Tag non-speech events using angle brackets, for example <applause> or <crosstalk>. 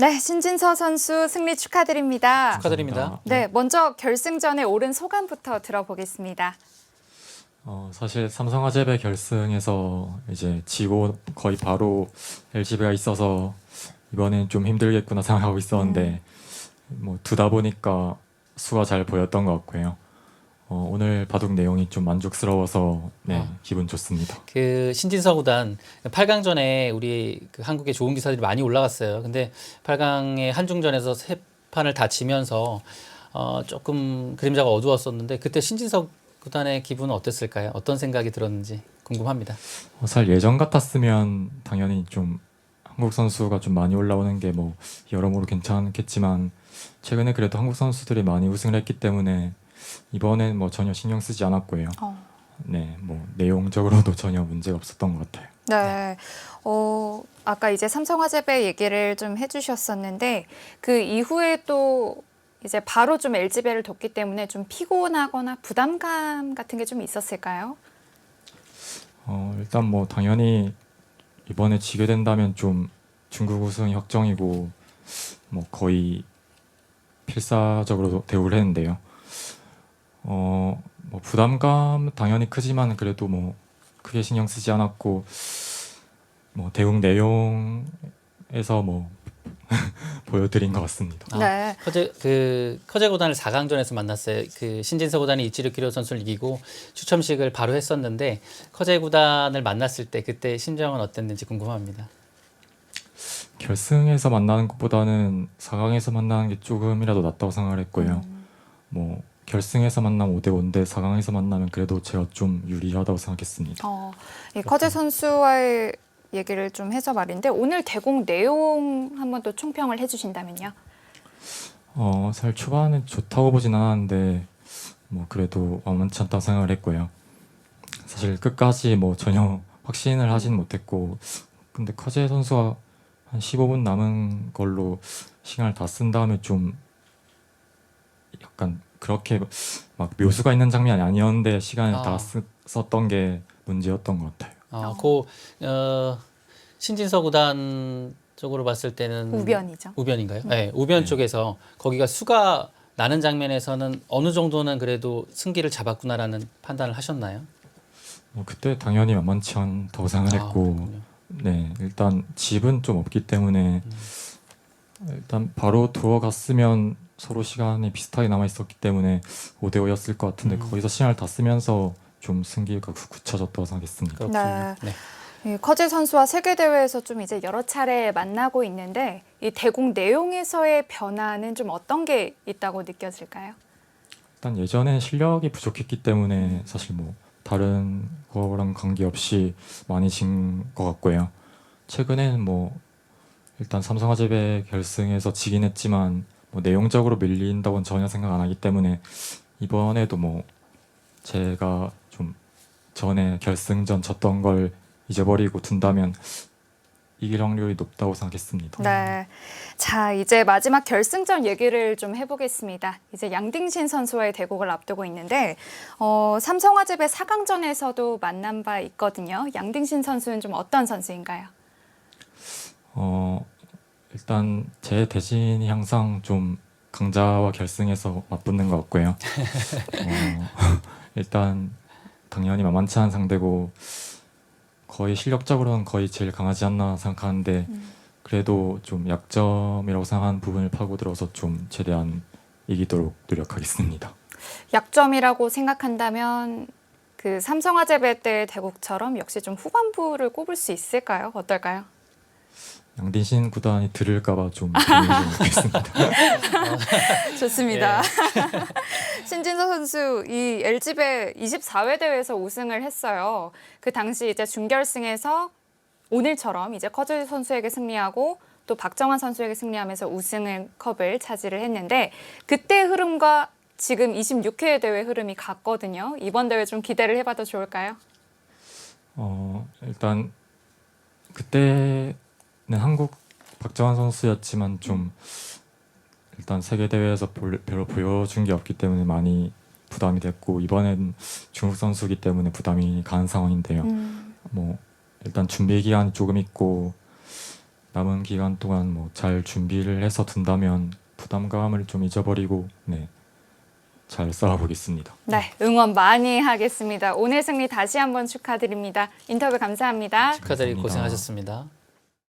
네, 신진서 선수 승리 축하드립니다. 축하드립니다. 네, 먼저 결승전에 오른 소감부터 들어보겠습니다. 어, 사실 삼성화재배 결승에서 이제 지고 거의 바로 LG배가 있어서 이번엔 좀 힘들겠구나 <laughs> 생각하고 있었는데 뭐 두다 보니까 수가 잘 보였던 것 같고요. 어, 오늘 바둑 내용이 좀 만족스러워서 네, 아. 기분 좋습니다. 그 신진서 구단 8강전에 우리 그 한국에 좋은 기사들이 많이 올라갔어요. 근데 8강의 한중전에서 세 판을 다 지면서 어, 조금 그림자가 어두웠었는데 그때 신진서 구단의 기분은 어땠을까요? 어떤 생각이 들었는지 궁금합니다. 어, 사실 예전 같았으면 당연히 좀 한국 선수가 좀 많이 올라오는 게 뭐 여러모로 괜찮겠지만 최근에 그래도 한국 선수들이 많이 우승을 했기 때문에 이번엔 뭐 전혀 신경 쓰지 않았고요. 어. 네, 뭐 내용적으로도 전혀 문제가 없었던 것 같아요. 네. 어, 아까 이제 삼성화재배 얘기를 좀 해주셨었는데 그 이후에 또 이제 바로 좀 LG배를 뒀기 때문에 좀 피곤하거나 부담감 같은 게 좀 있었을까요? 어, 일단 뭐 당연히 이번에 지게 된다면 좀 중국 우승이 확정이고 뭐 거의 필사적으로 대우를 했는데요. 어, 뭐 부담감 당연히 크지만 그래도 뭐 크게 신경 쓰지 않았고 뭐 대응 내용에서 뭐 <laughs> 보여드린 것 같습니다. 아, 네. 커제 그 커제 구단을 4강전에서 만났어요. 그 신진서 구단이 이치르 키로 선수를 이기고 추첨식을 바로 했었는데 커제 구단을 만났을 때 그때 심정은 어땠는지 궁금합니다. 결승에서 만나는 것보다는 4강에서 만나는 게 조금이라도 낫다고 생각을 했고요. 뭐 결승에서 만나면 5대 5인데 4강에서 만나면 그래도 제가 좀 유리하다고 생각했습니다. 어, 이 커제 선수와의 얘기를 좀 해서 말인데 오늘 대공 내용 한번 또 총평을 해주신다면요. 어, 사실 초반에 좋다고 보진 않았는데 뭐 그래도 만만치 않다고 생각을 했고요. 사실 끝까지 뭐 전혀 <laughs> 확신을 하진 못했고 근데 커제 선수가 한 15분 남은 걸로 시간을 다 쓴 다음에 좀 약간 그렇게 막 묘수가 있는 장면이 아니었는데 시간을 아. 다 쓰, 썼던 게 문제였던 것 같아요. 어, 그 어, 신진서 구단 쪽으로 봤을 때는 우변이죠. 우변인가요? 네, 우변 네. 쪽에서 거기가 수가 나는 장면에서는 어느 정도는 그래도 승기를 잡았구나라는 판단을 하셨나요? 뭐 그때 당연히 만만치 않다고 생각을 아, 했고 그렇군요. 네, 일단 집은 좀 없기 때문에 일단 바로 들어갔으면 서로 시간이 비슷하게 남아 있었기 때문에 5대 5였을 것 같은데 음. 거기서 시간을 다 쓰면서 좀 승기가 굳- 굳혀졌다고 생각했습니다. 네. 이 커제 선수와 세계 대회에서 좀 이제 여러 차례 만나고 있는데 이 대공 내용에서의 변화는 좀 어떤 게 있다고 느껴질까요? 일단 예전에 실력이 부족했기 때문에 사실 뭐 다른 거랑 관계없이 많이 진 것 같고요. 최근에는 뭐 일단 삼성화재배 결승에서 지긴 했지만 뭐 내용적으로 밀린다고는 전혀 생각 안 하기 때문에 이번에도 뭐 제가 좀 전에 결승전 졌던 걸 잊어버리고 둔다면 이길 확률이 높다고 생각했습니다. 네. 자, 이제 마지막 결승전 얘기를 좀 해보겠습니다. 이제 양딩신 선수와의 대국을 앞두고 있는데, 어, 삼성화재배 4강전에서도 만난 바 있거든요. 양딩신 선수는 좀 어떤 선수인가요? 어 일단 제 대진이 항상 좀 강자와 결승에서 맞붙는 것 같고요. <laughs> 어, <laughs> 일단 당연히 만만치 않은 상대고 거의 실력적으로는 거의 제일 강하지 않나 생각하는데 그래도 좀 약점이라고 생각하는 부분을 파고들어서 좀 최대한 이기도록 노력하겠습니다. 약점이라고 생각한다면 그 삼성화재배 때 대국처럼 역시 좀 후반부를 꼽을 수 있을까요? 어떨까요? 양딘신 구단이 들을까봐 좀 있겠습니다. <laughs> 좋습니다. <laughs> 신진서 선수 이 LG배 24회 대회에서 우승을 했어요. 그 당시 이제 준결승에서 오늘처럼 이제 커즈 선수에게 승리하고 또 박정환 선수에게 승리하면서 우승을 컵을 차지를 했는데 그때 흐름과 지금 26회 대회 흐름이 같거든요. 이번 대회 좀 기대를 해봐도 좋을까요? 어 일단 그때는 한국 박정환 선수였지만 좀 일단 세계 대회에서 볼- 별로 보여준 게 없기 때문에 많이 부담이 됐고 이번엔 중국 선수기 때문에 부담이 가는 상황인데요. 음. 뭐 일단 준비 기간이 조금 있고 남은 기간 동안 뭐 잘 준비를 해서 둔다면 부담감을 좀 잊어버리고 네. 잘 싸워보겠습니다. 네, 응원 많이 하겠습니다. 오늘 승리 다시 한번 축하드립니다. 인터뷰 감사합니다. 축하드리고 감사합니다. 고생하셨습니다.